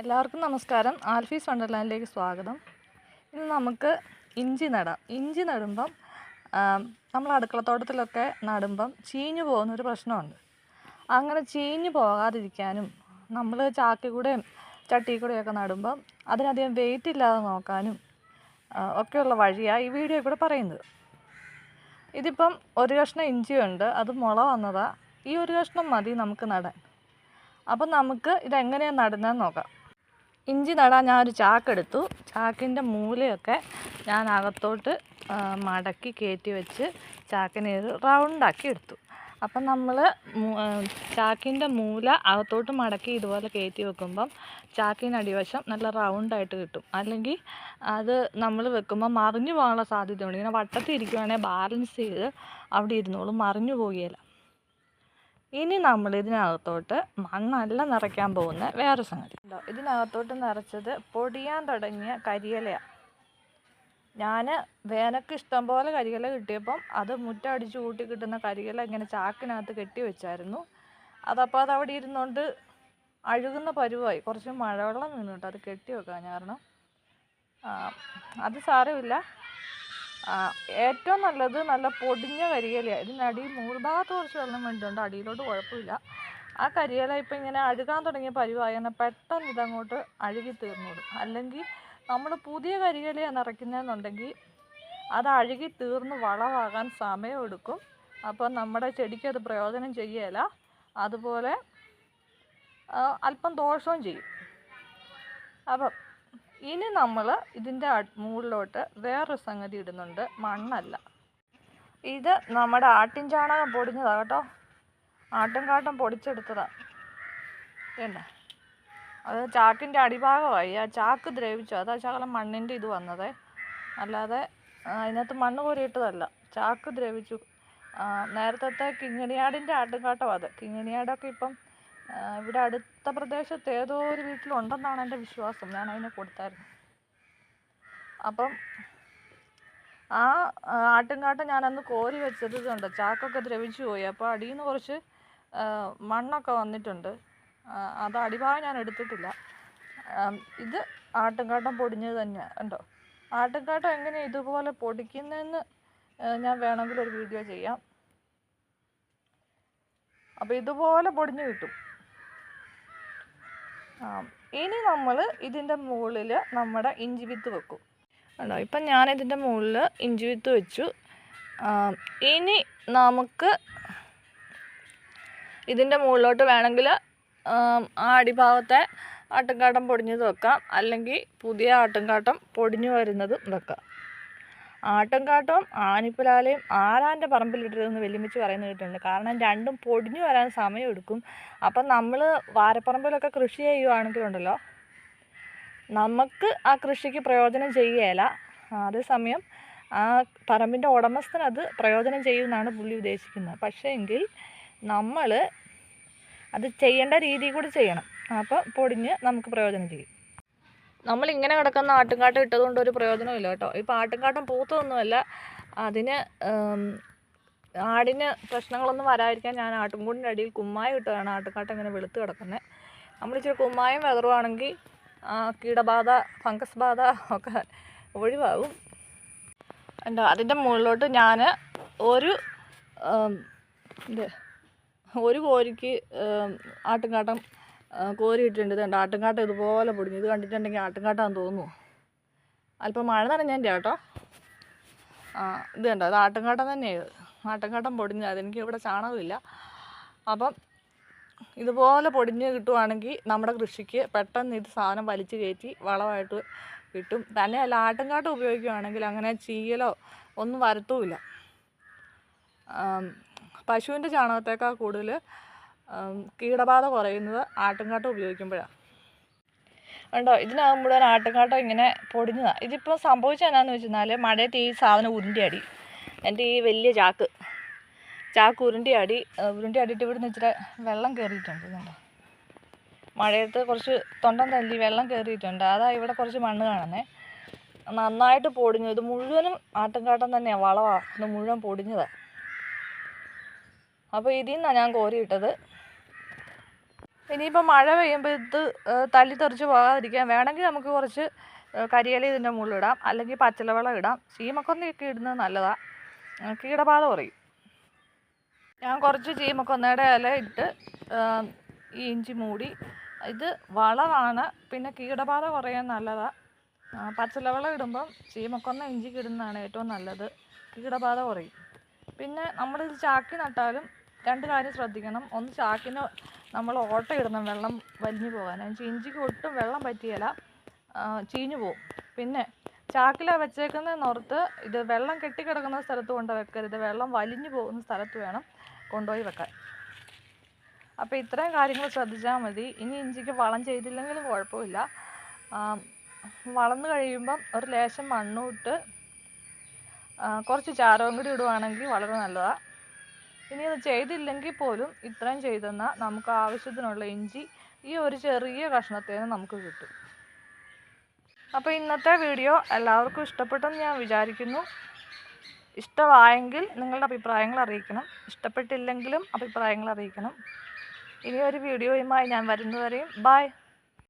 എല്ലാവർക്കും നമസ്കാരം. ആൽഫീസ് വണ്ടർലാൻഡിലേക്ക് സ്വാഗതം. ഇന്ന് നമുക്ക് ഇഞ്ചി നടാം. ഇഞ്ചി നടുമ്പം നമ്മൾ അടുക്കളത്തോട്ടത്തിലൊക്കെ നടുമ്പം ചീഞ്ഞു പോകുന്നൊരു പ്രശ്നമുണ്ട്. അങ്ങനെ ചീഞ്ഞു പോകാതിരിക്കാനും നമ്മൾ ചാക്കി കൂടെയും ചട്ടി കൂടെയൊക്കെ നടുമ്പം അതിനധികം വെയിറ്റ് ഇല്ലാതെ നോക്കാനും ഒക്കെയുള്ള വഴിയാണ് ഈ വീഡിയോ കൂടെ പറയുന്നത്. ഇതിപ്പം ഒരു കഷ്ണം ഇഞ്ചിയുണ്ട്. അത് മുള വന്നതാണ് ഈ ഒരു കഷ്ണം മതി നമുക്ക് നടാൻ. അപ്പം നമുക്ക് ഇതെങ്ങനെയാണ് നടുന്നതെന്ന് നോക്കാം. ഇഞ്ചി നടാൻ ഞാൻ ഒരു ചാക്കെടുത്തു. ചാക്കിന്റെ മൂലയൊക്കെ ഞാൻ അകത്തോട്ട് മടക്കി കയറ്റി വെച്ച് ചാക്കിനെ റൗണ്ടാക്കി എടുത്തു. അപ്പം നമ്മൾ ചാക്കിന്റെ മൂല അകത്തോട്ട് മടക്കി ഇതുപോലെ കയറ്റി വെക്കുമ്പം ചാക്കിന്റെ അടിവശം നല്ല റൗണ്ടായിട്ട് കിട്ടും. അല്ലെങ്കിൽ അത് നമ്മൾ വെക്കുമ്പോൾ മറിഞ്ഞു പോകാനുള്ള സാധ്യതയുണ്ട്. ഇങ്ങനെ വട്ടത്തിൽ ഇരിക്കുവാണെങ്കിൽ ബാലൻസ് ചെയ്ത് അവിടെ ഇരുന്നോളും മറിഞ്ഞു പോകുകയില്ല ഇനി നമ്മൾ ഇതിനകത്തോട്ട് മണ്ണല്ല നിറയ്ക്കാൻ പോകുന്ന വേറെ സംഗതി. ഉണ്ടോ ഇതിനകത്തോട്ട് നിറച്ചത് പൊടിയാൻ തുടങ്ങിയ കരിയിലയാണ് ഞാൻ വേനക്ക് ഇഷ്ടം പോലെ കരിയില കിട്ടിയപ്പം അത് മുറ്റം അടിച്ച് കൂട്ടി കിട്ടുന്ന കരിയില ഇങ്ങനെ ചാക്കിനകത്ത് കെട്ടി വെച്ചായിരുന്നു. അതപ്പോൾ അത് അവിടെ ഇരുന്നുകൊണ്ട് അഴുകുന്ന പരുവായി. കുറച്ച് മഴവെള്ളം നിന്നിട്ട് അത് കെട്ടി വെക്കാൻ കാരണം. അത് സാരമില്ല. ഏറ്റവും നല്ലത് നല്ല പൊടിഞ്ഞ കരിയില ഇതിനടിയിൽ മുകൾഭാഗത്ത് കുറച്ച് വെള്ളം വേണ്ടിയിട്ടുണ്ട്. അടിയിലോട്ട് കുഴപ്പമില്ല. ആ കരിയില ഇപ്പം ഇങ്ങനെ അഴുകാൻ തുടങ്ങിയ പരുവായി എന്നാൽ പെട്ടെന്ന് ഇതങ്ങോട്ട് അഴുകി തീർന്നോളും അല്ലെങ്കിൽ നമ്മൾ പുതിയ കരിയിലയാണ് നിറയ്ക്കുന്നതെന്നുണ്ടെങ്കിൽ അത് അഴുകി തീർന്ന് വളമാകാൻ സമയമെടുക്കും അപ്പോൾ നമ്മുടെ ചെടിക്ക് അത് പ്രയോജനം ചെയ്യേല. അതുപോലെ അല്പം ദോഷവും ചെയ്യും. അപ്പം ഇനി നമ്മൾ ഇതിന്റെ മുകളിലോട്ട് വേറൊരു സംഗതി ഇടുന്നുണ്ട്. മണ്ണല്ല. ഇത് നമ്മുടെ ആട്ടിൻ ചാണകം പൊടിഞ്ഞതാണ് കേട്ടോ. ആട്ടും കാട്ടും പൊടിച്ചെടുത്തതാണ് പിന്നെ അത് ചാക്കിന്റെ അടിഭാഗമായി. ആ ചാക്ക് ദ്രവിച്ചു. അതാ ശകലം മണ്ണിന്റെ ഇത് വന്നതേ. അല്ലാതെ അതിനകത്ത് മണ്ണ് കോരിയിട്ടതല്ല. ചാക്ക് ദ്രവിച്ചു. നേരത്തെ കിങ്ങിണിയാടിന്റെ ആട്ടുംകാട്ടം അത്. കിങ്ങിണിയാടൊക്കെ ഇപ്പം ഇവിടെ അടുത്ത പ്രദേശത്ത് ഏതോ ഒരു വീട്ടിലുണ്ടെന്നാണ് എന്റെ വിശ്വാസം. ഞാൻ അതിനെ കൊടുത്തായിരുന്നു. അപ്പം ആ ആട്ടുംകാട്ടം ഞാനന്ന് കോരി വെച്ചത് ഇതുണ്ട് ചാക്കൊക്കെ ദ്രവിച്ചു പോയി. അപ്പോൾ അടിയിൽ നിന്ന് കുറച്ച് മണ്ണൊക്കെ വന്നിട്ടുണ്ട്. അത് അടിഭാഗം ഞാൻ എടുത്തിട്ടില്ല. ഇത് ആട്ടുംകാട്ടം പൊടിഞ്ഞത് തന്നെയാണ് ഉണ്ടോ ആട്ടുംകാട്ടം എങ്ങനെ ഇതുപോലെ പൊടിക്കുന്നതെന്ന് ഞാൻ വേണമെങ്കിൽ ഒരു വീഡിയോ ചെയ്യാം. അപ്പോൾ ഇതുപോലെ പൊടിഞ്ഞു കിട്ടും. ഇനി നമ്മൾ ഇതിന്റെ മുകളിൽ നമ്മുടെ ഇഞ്ചി വിത്ത് വെക്കും. കണ്ടോ? ഇപ്പം ഞാൻ ഇതിന്റെ മുകളിൽ ഇഞ്ചി വിത്ത് വെച്ചു. ഇനി നമുക്ക് ഇതിന്റെ മുകളിലോട്ട് വേണമെങ്കിൽ ആ അടിഭാഗത്തെ ആട്ടുംകാട്ടം പൊടിഞ്ഞത് വെക്കാം. അല്ലെങ്കിൽ പുതിയ ആട്ടുംകാട്ടം പൊടിഞ്ഞു വരുന്നതും വെക്കാം. ആട്ടുംകാട്ടവും ആനിപ്പലാലയും ആരാന്റെ പറമ്പിലിട്ടതെന്ന് വെല്ലുമിച്ച് പറയുന്നത് കേട്ടിട്ടുണ്ട്. കാരണം രണ്ടും പൊടിഞ്ഞു വരാൻ സമയമെടുക്കും. അപ്പം നമ്മൾ വാരപ്പറമ്പിലൊക്കെ കൃഷി ചെയ്യുവാണെങ്കിലുണ്ടല്ലോ നമുക്ക് ആ കൃഷിക്ക് പ്രയോജനം ചെയ്യുകയില്ല. അതേസമയം ആ പറമ്പിന്റെ ഉടമസ്ഥനത് പ്രയോജനം ചെയ്യുമെന്നാണ് പുള്ളി ഉദ്ദേശിക്കുന്നത്. പക്ഷേ എങ്കിൽ നമ്മൾ അത് ചെയ്യേണ്ട രീതി കൂടി ചെയ്യണം. അപ്പോൾ പൊടിഞ്ഞ് നമുക്ക് പ്രയോജനം ചെയ്യും. നമ്മൾ ഇങ്ങനെ കിടക്കുന്ന ആട്ടുംകാട്ടം ഇട്ടതുകൊണ്ട് ഒരു പ്രയോജനമില്ല കേട്ടോ. ഇപ്പോൾ ആട്ടുംകാട്ടം പൂത്തതൊന്നുമല്ല അതിന് ആടിന് പ്രശ്നങ്ങളൊന്നും വരാതിരിക്കാൻ ഞാൻ ആട്ടുംകൂടിന്റെ അടിയിൽ കുമ്മായം ഇട്ടതാണ് ആട്ടുംകാട്ടം ഇങ്ങനെ വെളുത്ത് കിടക്കുന്നത് നമ്മൾ ഇച്ചിരി കുമ്മായം വെതറുവാണെങ്കിൽ കീടബാധ ഫംഗസ് ബാധ ഒക്കെ ഒഴിവാകും. ഉണ്ടോ അതിന്റെ മുകളിലോട്ട് ഞാൻ ഒരു ഒരു കോരിക്ക് ആട്ടുംകാട്ടം കോരിയിട്ടുണ്ട് ഇതുണ്ട് ആട്ടുംകാട്ടം ഇതുപോലെ പൊടിഞ്ഞു. ഇത് കണ്ടിട്ടുണ്ടെങ്കിൽ ആട്ടുംകാട്ടാന്ന് തോന്നുന്നു. അല്പം മഴ നനഞ്ഞതിന്റെ കേട്ടോ ആ ഇത് കണ്ടോ? അത് ആട്ടുംകാട്ടം തന്നെയാണ് ആട്ടുംകാട്ടം പൊടിഞ്ഞത്. അതെനിക്ക് ഇവിടെ ചാണകമില്ല. അപ്പം ഇതുപോലെ പൊടിഞ്ഞ് കിട്ടുവാണെങ്കിൽ നമ്മുടെ കൃഷിക്ക് പെട്ടെന്ന് ഇത് സാധനം വലിച്ചു കയറ്റി വളമായിട്ട് കിട്ടും. തന്നെയല്ല ആട്ടുംകാട്ടം ഉപയോഗിക്കുകയാണെങ്കിൽ അങ്ങനെ ചീയലോ ഒന്നും വരത്തുമില്ല. പശുവിന്റെ ചാണകത്തേക്കാൾ കൂടുതൽ കീടബാധ കുറയുന്നത് ആട്ടുംകാട്ടം ഉപയോഗിക്കുമ്പോഴാണ് ഉണ്ടോ ഇതിനാകുമ്പോൾ ആട്ടുംകാട്ടം ഇങ്ങനെ പൊടിഞ്ഞതാണ് ഇതിപ്പോൾ സംഭവിച്ചത് എന്നാന്ന് വെച്ചാൽ മഴയത്ത് ഈ സാധനം ഉരുണ്ടിയാടി. എന്റെ ഈ വലിയ ചാക്ക്. ചാക്ക് ഉരുണ്ടിയാടി ഉരുണ്ടിയാടിയിട്ട് ഇവിടുന്ന് ഇച്ചിരി വെള്ളം കയറിയിട്ടുണ്ട് ഇതുണ്ടോ മഴയത്ത് കുറച്ച് തൊണ്ടം തല്ലി വെള്ളം കയറിയിട്ടുണ്ട് അതാ ഇവിടെ കുറച്ച് മണ്ണ് കാണുന്നേ. നന്നായിട്ട് പൊടിഞ്ഞു. ഇത് മുഴുവനും ആട്ടുംകാട്ടം തന്നെയാണ് വളമാണ് ഇത് മുഴുവൻ പൊടിഞ്ഞതാണ് അപ്പോൾ ഇതിൽ നിന്നാണ് ഞാൻ കോരിയിട്ടത് ഇനിയിപ്പോൾ മഴ പെയ്യുമ്പോൾ ഇത് തല്ലി തെറിച്ച് പോകാതിരിക്കാൻ വേണമെങ്കിൽ നമുക്ക് കുറച്ച് കരിയല ഇതിന്റെ മുകളിൽ ഇടാം. അല്ലെങ്കിൽ പച്ചിലവെള്ളം ഇടാം. ചീമക്കൊന്നയൊക്കെ ഇടുന്നത് നല്ലതാണ് കീടബാധ കുറയും. ഞാൻ കുറച്ച് ചീമക്കൊന്നയുടെ ഇല ഇട്ട് ഈ ഇഞ്ചി മൂടി. ഇത് വളമാണ് പിന്നെ കീടബാധ കുറയാൻ നല്ലതാണ് പച്ചിലവെള്ളം ഇടുമ്പം ചീമക്കൊന്ന ഇഞ്ചിക്ക് ഇടുന്നതാണ് ഏറ്റവും നല്ലത്. കീടബാധ കുറയും. പിന്നെ നമ്മളിത് ചാക്കി നട്ടാലും രണ്ട് കാര്യം ശ്രദ്ധിക്കണം. ഒന്ന് ചാക്കിന് നമ്മൾ ഓട്ട ഇടണം വെള്ളം വലിഞ്ഞു പോകാൻ. എന്നുവെച്ചാൽ ഇഞ്ചിക്ക് ഒട്ടും വെള്ളം പറ്റിയല്ല ചീഞ്ഞു പോകും പിന്നെ ചാക്കില വെച്ചേക്കുന്ന പുറത്ത് ഇത് വെള്ളം കെട്ടിക്കിടക്കുന്ന സ്ഥലത്ത് കൊണ്ട് വെക്കരുത്. വെള്ളം വലിഞ്ഞു പോകുന്ന സ്ഥലത്ത് വേണം കൊണ്ടുപോയി വെക്കാൻ. അപ്പോൾ ഇത്രയും കാര്യങ്ങൾ ശ്രദ്ധിച്ചാൽ മതി. ഇനി ഇഞ്ചിക്ക് വളം ചെയ്തില്ലെങ്കിലും കുഴപ്പമില്ല. വളർന്നു കഴിയുമ്പം ഒരു ലേശം മണ്ണും ഇട്ട് കുറച്ച് ചാരവും കൂടി ഇടുവാണെങ്കിൽ വളരെ നല്ലതാണ് ഇനി അത് ചെയ്തില്ലെങ്കിൽ പോലും ഇത്രയും ചെയ്തെന്നാൽ നമുക്ക് ആവശ്യത്തിനുള്ള ഇഞ്ചി ഈ ഒരു ചെറിയ കഷ്ണത്തിൽ നിന്ന് നമുക്ക് കിട്ടും. അപ്പോൾ ഇന്നത്തെ വീഡിയോ എല്ലാവർക്കും ഇഷ്ടപ്പെട്ടെന്ന് ഞാൻ വിചാരിക്കുന്നു. ഇഷ്ടമായെങ്കിൽ നിങ്ങളുടെ അഭിപ്രായങ്ങൾ അറിയിക്കണം. ഇഷ്ടപ്പെട്ടില്ലെങ്കിലും അഭിപ്രായങ്ങൾ അറിയിക്കണം. ഇനി ഒരു വീഡിയോയുമായി ഞാൻ വരുന്നവരെയും ബൈ.